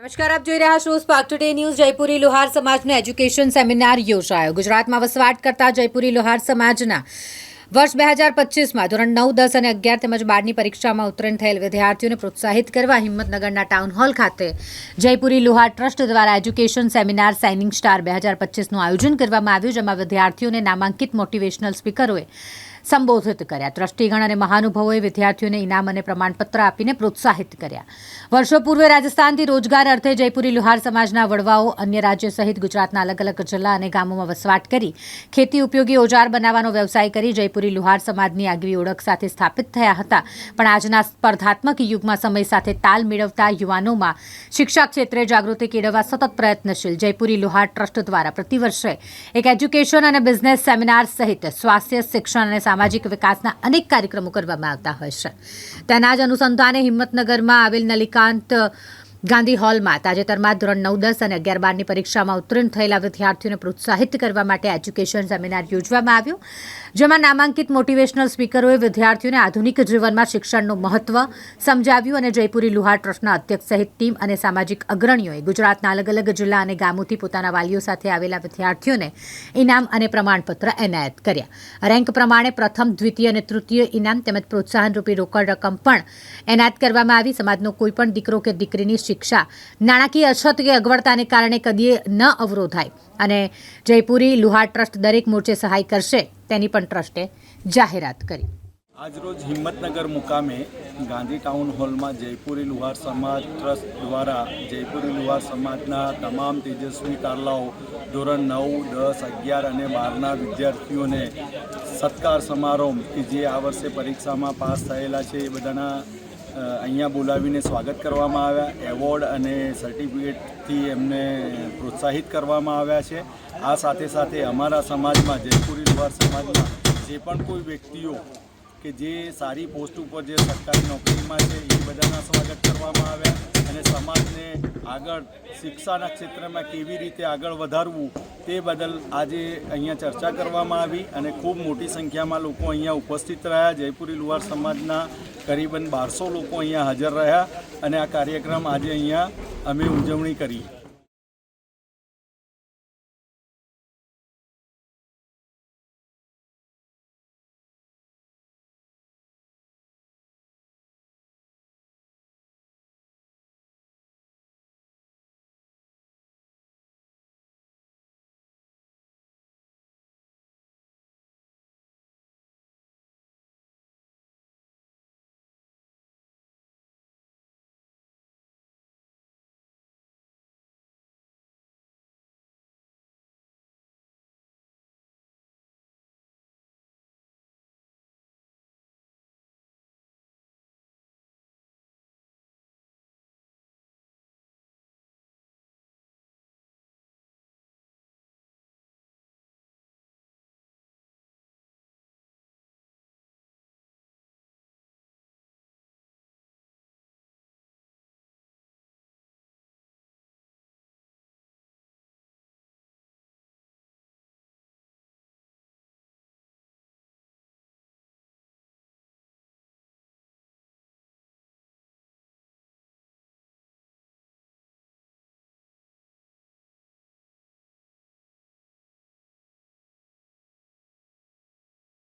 નમસ્કાર, આપ જોઈ રહ્યા છો Spark Today News Jaipuri Lohar સમાજનો એજ્યુકેશન સેમિનાર યોજાયો. ગુજરાતમાં વસવાટ કરતા જયપુરી લોહાર સમાજના વર્ષ બે હજાર પચીસમાં ધોરણ નવ, દસ અને અગિયાર તેમજ બારની પરીક્ષામાં ઉત્તીર્ણ થયેલ વિદ્યાર્થીઓને પ્રોત્સાહિત કરવા હિંમતનગરના ટાઉન હોલ ખાતે જયપુરી લોહાર ટ્રસ્ટ દ્વારા એજ્યુકેશન સેમિનાર સાઇનિંગ સ્ટાર બે હજાર પચીસનું આયોજન કરવામાં આવ્યું, જેમાં વિદ્યાર્થીઓને નામાંકિત મોટિવેશનલ સ્પીકરોએ સંબોધિત કર્યા. ટ્રસ્ટીગણ અને મહાનુભાવોએ વિદ્યાર્થીઓને ઇનામ અને પ્રમાણપત્ર આપીને પ્રોત્સાહિત કર્યા. વર્ષો પૂર્વે રાજસ્થાનથી રોજગાર અર્થે જયપુરી લુહાર સમાજના વડવાઓ અન્ય રાજ્ય સહિત ગુજરાતના અલગ અલગ જિલ્લા અને ગામોમાં વસવાટ કરી ખેતી ઉપયોગી ઓજાર બનાવવાનો વ્યવસાય કરી જયપુરી લુહાર સમાજની આગવી ઓળખ સાથે સ્થાપિત થયા હતા. પણ આજના સ્પર્ધાત્મક યુગમાં સમય સાથે તાલ મેળવતા યુવાનોમાં શિક્ષા ક્ષેત્રે જાગૃતિ કેળવવા સતત પ્રયત્નશીલ જયપુરી લુહાર ટ્રસ્ટ દ્વારા પ્રતિવર્ષે એક એજ્યુકેશન અને બિઝનેસ સેમિનાર સહિત સ્વાસ્થ્ય, શિક્ષણ અને સામાજિક વિકાસના અનેક કાર્યક્રમો કરવામાં આવતા હોય છે. તેના જ અનુસંધાને હિંમતનગરમાં આવેલ નલિકાંત ગાંધી હોલમાં તાજેતરમાં ધોરણ નવ દસ અને અગિયાર બારની પરીક્ષામાં ઉત્તીર્ણ થયેલા વિદ્યાર્થીઓને પ્રોત્સાહિત કરવા માટે એજ્યુકેશન સેમિનાર યોજવામાં આવ્યું, જેમાં નામાંકિત મોટિવેશનલ સ્પીકરોએ વિદ્યાર્થીઓને આધુનિક જીવનમાં શિક્ષણનું મહત્વ સમજાવ્યું અને જયપુરી લુહાર ટ્રસ્ટના અધ્યક્ષ સહિત ટીમ અને સામાજિક અગ્રણીઓએ ગુજરાતના અલગ અલગ જિલ્લા અને ગામોથી પોતાના વાલીઓ સાથે આવેલા વિદ્યાર્થીઓને ઇનામ અને પ્રમાણપત્ર એનાયત કર્યા. રેન્ક પ્રમાણે પ્રથમ, દ્વિતીય અને તૃતીય ઇનામ તેમજ પ્રોત્સાહન રૂપી રોકડ રકમ પણ એનાયત કરવામાં આવી. સમાજનો કોઈપણ દીકરો કે દીકરીની શિક્ષા. નાણાકીય અછત કે અગવડતાને કારણે કદીએ ન અવરોધાય અને જયપુરી લુહાર ટ્રસ્ટ દરેક મોરચે સહાય કરશે તેની પણ ટ્રસ્ટે જાહેરાત કરી. આજરોજ હિંમતનગર મુકામે ગાંધી ટાઉન હોલમાં જયપુરી લુહાર સમાજ ટ્રસ્ટ દ્વારા જયપુરી લુહાર સમાજના તમામ તેજસ્વી તારલાઓ ધોરણ નવ, દસ, અગિયાર અને બારના વિદ્યાર્થીઓને સત્કાર સમારોહ કે જે આ વર્ષે પરીક્ષામાં પાસ થયેલા છે એ બધાના અહીંયા બોલાવીને સ્વાગત કરવામાં આવ્યા. એવોર્ડ અને સર્ટિફિકેટથી એમને પ્રોત્સાહિત કરવામાં આવ્યા છે. આ સાથે સાથે અમારા સમાજમાં, જયપુરી દ્વાર સમાજમાં જે પણ કોઈ વ્યક્તિઓ કે જે સારી પોસ્ટ ઉપર જે સરકારી નોકરીમાં છે, એ બધાના સ્વાગત કરવામાં આવ્યા અને સમાજને આગળ શિક્ષાના ક્ષેત્રમાં કેવી રીતે આગળ વધારવું તે બદલ આજે અહીંયા ચર્ચા કરવામાં આવી અને ખૂબ મોટી સંખ્યામાં લોકો અહીંયા ઉપસ્થિત રહ્યા. જયપુરી લુહાર સમાજના કરીબન બારસો લોકો અહીંયા હાજર રહ્યા અને આ કાર્યક્રમ આજે અહીંયા અમે ઉજવણી કરી.